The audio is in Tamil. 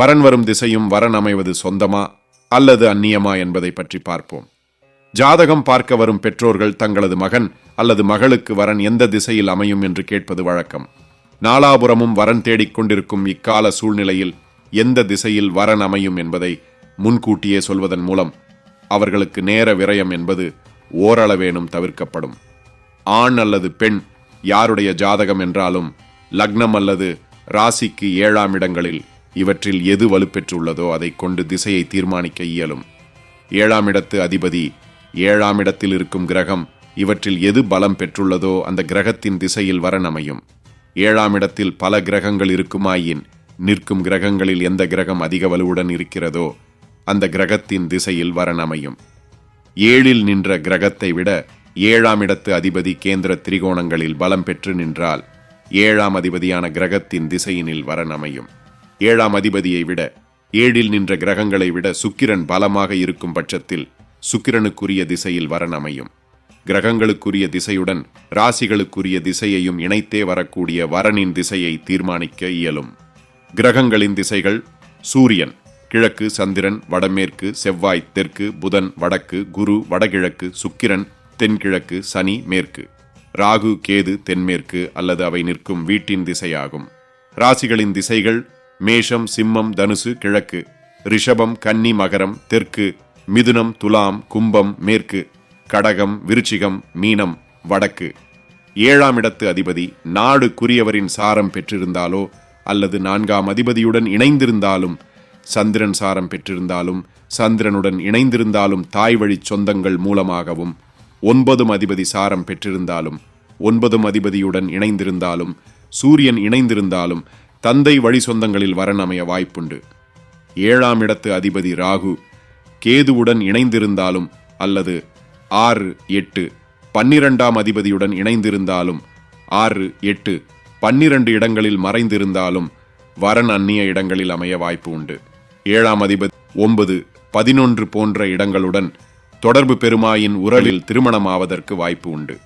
வரன் வரும் திசையும் வரன் அமைவது சொந்தமா அல்லது அந்நியமா என்பதை பற்றி பார்ப்போம். ஜாதகம் பார்க்க வரும் பெற்றோர்கள் தங்களது மகன் அல்லது மகளுக்கு வரன் எந்த திசையில் அமையும் என்று கேட்பது வழக்கம். நாலாபுரமும் வரன் தேடிக் கொண்டிருக்கும் இக்கால சூழ்நிலையில் எந்த திசையில் வரன் அமையும் என்பதை முன்கூட்டியே சொல்வதன் மூலம் அவர்களுக்கு நேர விரயம் என்பது ஓரளவேனும் தவிர்க்கப்படும். ஆண் அல்லது பெண் யாருடைய ஜாதகம் என்றாலும் லக்னம் அல்லது ராசிக்கு ஏழாம் இடங்களில் இவற்றில் எது வலுப்பெற்றுள்ளதோ அதை கொண்டு திசையை தீர்மானிக்க இயலும். ஏழாம் இடத்து அதிபதி ஏழாம் இடத்தில் இருக்கும் கிரகம் இவற்றில் எது பலம் பெற்றுள்ளதோ அந்த கிரகத்தின் திசையில் வரன் அமையும் ஏழாம் இடத்தில் பல கிரகங்கள் இருக்குமாயின் நிற்கும் கிரகங்களில் எந்த கிரகம் அதிக வலுவுடன் இருக்கிறதோ அந்த கிரகத்தின் திசையில் வரன் அமையும் ஏழில் நின்ற கிரகத்தை விட ஏழாம் இடத்து அதிபதி கேந்திர திரிகோணங்களில் பலம் பெற்று நின்றால் ஏழாம் அதிபதியான கிரகத்தின் திசையினில் வரன் அமையும் ஏழாம் அதிபதியை விட ஏழில் நின்ற கிரகங்களை விட சுக்கிரன் பலமாக இருக்கும் பட்சத்தில் சுக்கிரனுக்குரிய திசையில் வரன் அமையும். கிரகங்களுக்குரிய திசையுடன் ராசிகளுக்குரிய திசையையும் இணைத்தே வரக்கூடிய வரனின் திசையை தீர்மானிக்க இயலும். கிரகங்களின் திசைகள் சூரியன் கிழக்கு சந்திரன் வடமேற்கு செவ்வாய் தெற்கு புதன் வடக்கு குரு வடகிழக்கு சுக்கிரன் தென்கிழக்கு சனி மேற்கு. ராகு கேது தென்மேற்கு அல்லது அவை நிற்கும் வீட்டின் திசையாகும். ராசிகளின் திசைகள் மேஷம் சிம்மம் தனுசு கிழக்கு. ரிஷபம் கன்னி மகரம் தெற்கு. மிதுனம் துலாம் கும்பம் மேற்கு. கடகம் விருச்சிகம் மீனம் வடக்கு. ஏழாம் இடத்து அதிபதி நாடு குறியவரின் சாரம் பெற்றிருந்தாலோ அல்லது நான்காம் அதிபதியுடன் இணைந்திருந்தாலும் சந்திரன் சாரம் பெற்றிருந்தாலும் சந்திரனுடன் இணைந்திருந்தாலும் தாய் வழி சொந்தங்கள் மூலமாகவும் ஒன்பதும் அதிபதி சாரம் பெற்றிருந்தாலும் ஒன்பதும் அதிபதியுடன் இணைந்திருந்தாலும் சூரியன் இணைந்திருந்தாலும் தந்தை வழி சொந்தங்களில் வரன் அமைய வாய்ப்புண்டு. ஏழாம் இடத்து அதிபதி ராகு கேதுவுடன் இணைந்திருந்தாலும் அல்லது ஆறு எட்டு பன்னிரண்டாம் அதிபதியுடன் இணைந்திருந்தாலும் ஆறு எட்டு பன்னிரண்டு இடங்களில் மறைந்திருந்தாலும் வரன் அந்நிய இடங்களில் அமைய வாய்ப்பு உண்டு. ஏழாம் அதிபதி ஒன்பது பதினொன்று போன்ற இடங்களுடன் தொடர்பு பெருமாயின் உறவில் திருமணமாவதற்கு வாய்ப்பு உண்டு.